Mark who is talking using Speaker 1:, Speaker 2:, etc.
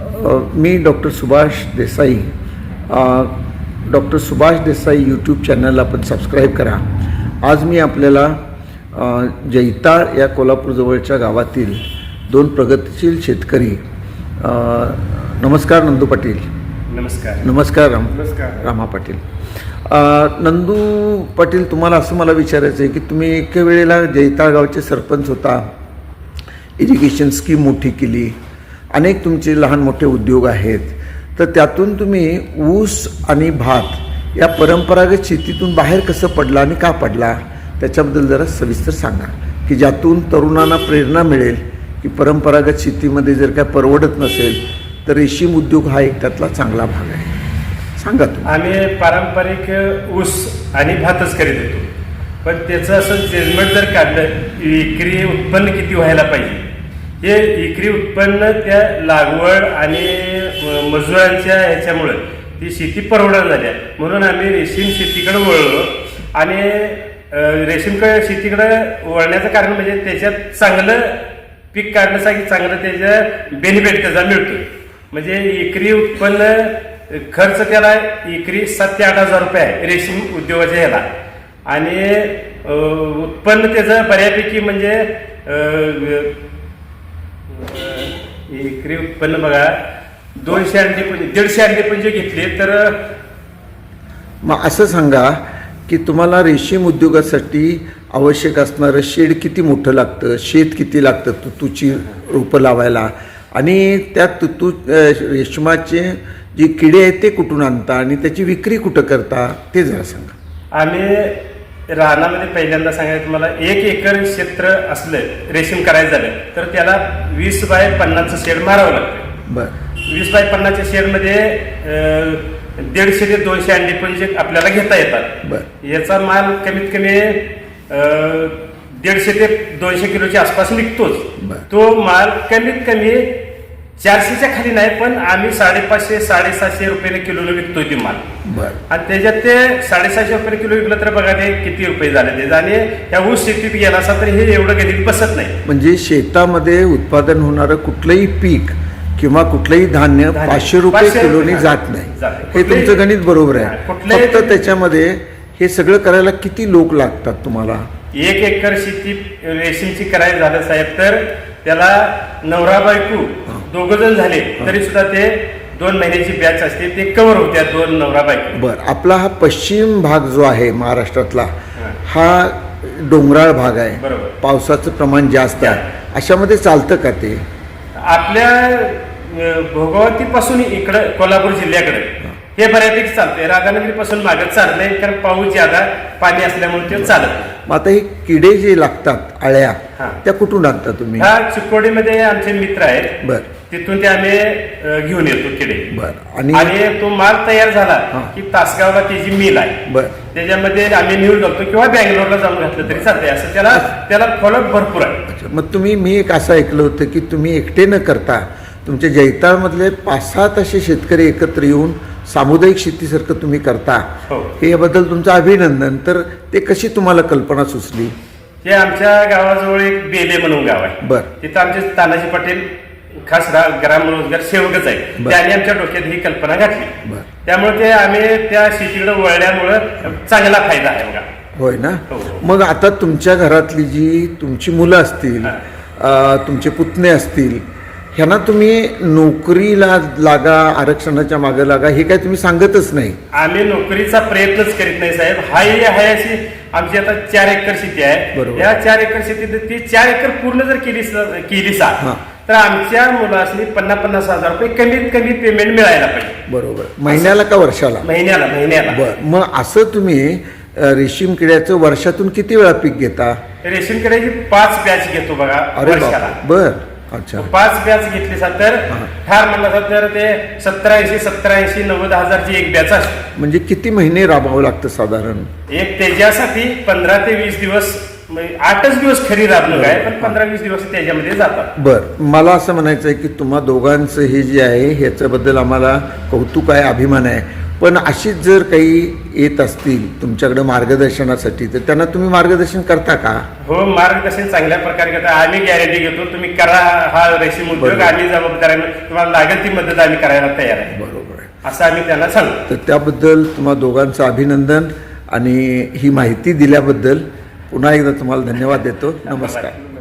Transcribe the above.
Speaker 1: मी doctor Subhash Desai doctor Subhash Desai YouTube channel आपण subscribe करा. आज मी आपल्याला जैताळ या कोल्हापूरजवळच्या गावातील दोन प्रगतिशील शेतकरी नमस्कार नंदू पाटील.
Speaker 2: नमस्कार.
Speaker 1: नमस्कार राम
Speaker 2: नमस्कार.
Speaker 1: रामा पाटील. नंदू पाटील तुम्हाला असं मला विचारायचं आहे की तुम्ही एके वेळेला जैताळ गावचे सरपंच होता इरिगेशन स्कीम मोठी केली अनेक तुमचे लहान मोठे उद्योग आहेत. तर त्यातून तुम्ही ऊस आणि भात या परंपरागत शेतीतून बाहेर कसं पडला आणि का पडला त्याच्याबद्दल जरा सविस्तर सांगा. की ज्यातून तरुणांना प्रेरणा मिळेल की परंपरागत शेतीमध्ये जर काय परवडत नसेल तर रेशीम उद्योग हा एक त्यातला चांगला भाग आहे. सांगा तुम्ही.
Speaker 2: आम्ही पारंपरिक ऊस आणि भातच करीत. होतो पण त्याचं असं जजमेंट जर काढलं विक्री उत्पन्न किती व्हायला पाहिजे? हे एकरी उत्पन्न त्या लागवड आणि मजुरांच्या ह्याच्यामुळं ती शेती परवडणार झाल्या म्हणून आम्ही रेशीम शेतीकडे वळलो आणि रेशीमकडे शेतीकडे वळण्याचं कारण म्हणजे त्याच्यात चांगलं पीक काढण्यासाठी चांगलं त्याचं बेनिफिट त्याचा मिळतो म्हणजे एकरी उत्पन्न खर्च त्याला एकरी सात ते आठ हजार रुपये आहे रेशीम उद्योगाच्या ह्याला. आणि उत्पन्न त्याचं बऱ्यापैकी म्हणजे एकरी उत्पन्न बघा. दोनशे अंडे पण दीडशे अंडे पण जे घेतले तर
Speaker 1: मग असं सांगा की तुम्हाला रेशीम उद्योगासाठी आवश्यक असणारं शेड किती मोठं लागतं शेत किती लागतं तुतूची रोपं लावायला? आणि त्या तुतू रेशमाचे जे किडे आहेत ते कुठून आणता आणि त्याची विक्री कुठं करता ते जरा सांगा.
Speaker 2: आम्ही रानामध्ये पहिल्यांदा सांगायचं तुम्हाला एक एकर क्षेत्र असलं रेशीम करायचं झालं तर त्याला वीस बाय पन्नासचं शेड मारावं लागतं.
Speaker 1: बरं.
Speaker 2: वीस बाय पन्नासच्या शेअरमध्ये अं, दीडशे ते दोनशे अंडी पण जे आपल्याला घेता येतात.
Speaker 1: बरं.
Speaker 2: याचा माल कमीत कमी दीडशे ते दोनशे किलोच्या आसपास निघतोच. तो माल कमीत कमी चारशेच्या खाली नाही पण आम्ही साडेपाचशे साडेसातशे रुपयाने किलोने विकतोय ते माल.
Speaker 1: बरं.
Speaker 2: आणि त्याच्यात ते साडेसातशे रुपये किलो विकलं तर बघा ते किती रुपये झाले ते. आणि ह्या ऊस शेतीत गेला असा तर हे एवढं गणित बसत नाही.
Speaker 1: म्हणजे शेतामध्ये उत्पादन होणारं कुठलंही पीक किंवा कुठलंही धान्य. पाचशे रुपये किलोनी. जात नाही. हे तुमचं गणित बरोबर आहे.
Speaker 2: कुठलंही-
Speaker 1: फक्त त्याच्यामध्ये हे सगळं करायला किती लोक लागतात तुम्हाला?
Speaker 2: एक एकर शेती रेशीमची करायची झालं साहेब तर त्याला नवरा बायको दोघ जण झाले तरी सुद्धा ते दोन महिन्याची बॅच असते ते कव्हर होत्या दोन नवरा बायको.
Speaker 1: बर आपला हा पश्चिम भाग जो आहे महाराष्ट्रातला
Speaker 2: हा.
Speaker 1: हा डोंगराळ भाग आहे.
Speaker 2: बरोबर.
Speaker 1: पावसाचं प्रमाण जास्त आहे. अशामध्ये चालतं का ते?
Speaker 2: आपल्या अं, भोगावतीपासून इकडं कोल्हापूर जिल्ह्याकडे हे. बऱ्यापैकी चालतंय. राधानगरीपासून मागत चाललंय कारण पाऊस ज्यादा पाणी असल्यामुळे ते चालत.
Speaker 1: मग आता हे किडे जे लागतात आळ्या
Speaker 2: हा.
Speaker 1: त्या कुठून आणता तुम्ही?
Speaker 2: ह्या चिकोडीमध्ये आमचे मित्र आहेत.
Speaker 1: बर.
Speaker 2: तिथून ते आम्ही घेऊन येतो किडे.
Speaker 1: बर. आणि
Speaker 2: आणि तो माल तयार झाला. की तासगावला त्याची मिल आहे
Speaker 1: बर.
Speaker 2: त्याच्यामध्ये आम्ही न्यूज बघतो किंवा बँगलोरला जाऊन घातलं तरी चालतंय. असं त्याला त्याला फॉलोअप भरपूर आहे.
Speaker 1: अच्छा. मग तुम्ही मी एक असं ऐकलं होतं की तुम्ही एकटे न करता. तुमच्या जैताळमधले पाच सात असे शेतकरी एकत्र येऊन सामुदायिक शेतीसारखं तुम्ही करता.
Speaker 2: हो.
Speaker 1: हे याबद्दल तुमचं अभिनंदन. तर ते कशी तुम्हाला कल्पना सुचली?
Speaker 2: हे आमच्या गावाजवळ एक बेले म्हणून गाव आहे.
Speaker 1: बर.
Speaker 2: तिथं आमचे तानाजी पाटील खास रा- ग्राम रोजगार सेवकच आहे. त्यांनी आमच्या डोक्यात ही कल्पना घातली. त्यामुळे ते आम्ही त्या शेतीकडे वळल्यामुळं चांगला फायदा आहे बघा.
Speaker 1: होय ना?
Speaker 2: हो, हो.
Speaker 1: मग आता तुमच्या घरातली जी तुमची मुलं असतील तुमचे पुतणे असतील ह्यांना तुम्ही नोकरीला लागा आरक्षणाच्या मागे लागा हे काय तुम्ही सांगतच नाही.
Speaker 2: आम्ही नोकरीचा प्रयत्नच करीत नाही साहेब. हाही आहे अशी आमची आता चार एकर शेती आहे.
Speaker 1: बरोबर.
Speaker 2: या चार एकर शेतीत ती चार एकर पूर्ण जर केली केली सा. तर आमच्या मुलासनी पन्नास पन्नास हजार रुपये कमीत कमी पेमेंट मिळायला पाहिजे.
Speaker 1: बरोबर. महिन्याला का वर्षाला?
Speaker 2: महिन्याला महिन्याला.
Speaker 1: बर. मग असं तुम्ही अ, रेशीम किड्याचं वर्षातून किती वेळा पीक घेता?
Speaker 2: रेशन करायची पाच बॅच घेतो बघा
Speaker 1: अरे
Speaker 2: वर्षाला.
Speaker 1: बाप बर. अच्छा.
Speaker 2: पाच बॅच घेतली सा तर. ठार म्हणला सा तर ते सत्तर ऐंशी सत्तर ऐंशी नव्वद हजारची एक बॅच असते.
Speaker 1: म्हणजे किती महिने राबावं लागतं साधारण?
Speaker 2: एक त्याच्यासाठी पंधरा ते वीस दिवस आठच दिवस खरी राबणूक आहे पण पंधरा वीस दिवस त्याच्यामध्ये जातात.
Speaker 1: बर मला असं म्हणायचं आहे की तुम्हा दोघांचं हे जे आहे ह्याच्याबद्दल आम्हाला कौतुक आहे अभिमान आहे. पण अशीच जर काही येत असतील तुमच्याकडे मार्गदर्शनासाठी तर त्यांना तुम्ही मार्गदर्शन करता का?
Speaker 2: हो मार्गदर्शन चांगल्या प्रकारे करता. आम्ही गॅरंटी घेतो तुम्ही करा हा रेशीम उद्योग. आम्ही जबाबदारीने तुम्हाला लागेल ती मदत आम्ही करायला तयार आहे.
Speaker 1: बरोबर आहे.
Speaker 2: असं आम्ही त्यांना सांगतो.
Speaker 1: तर त्याबद्दल तुम्हा दोघांचं अभिनंदन आणि ही माहिती दिल्याबद्दल पुन्हा एकदा तुम्हाला धन्यवाद देतो. नमस्कार.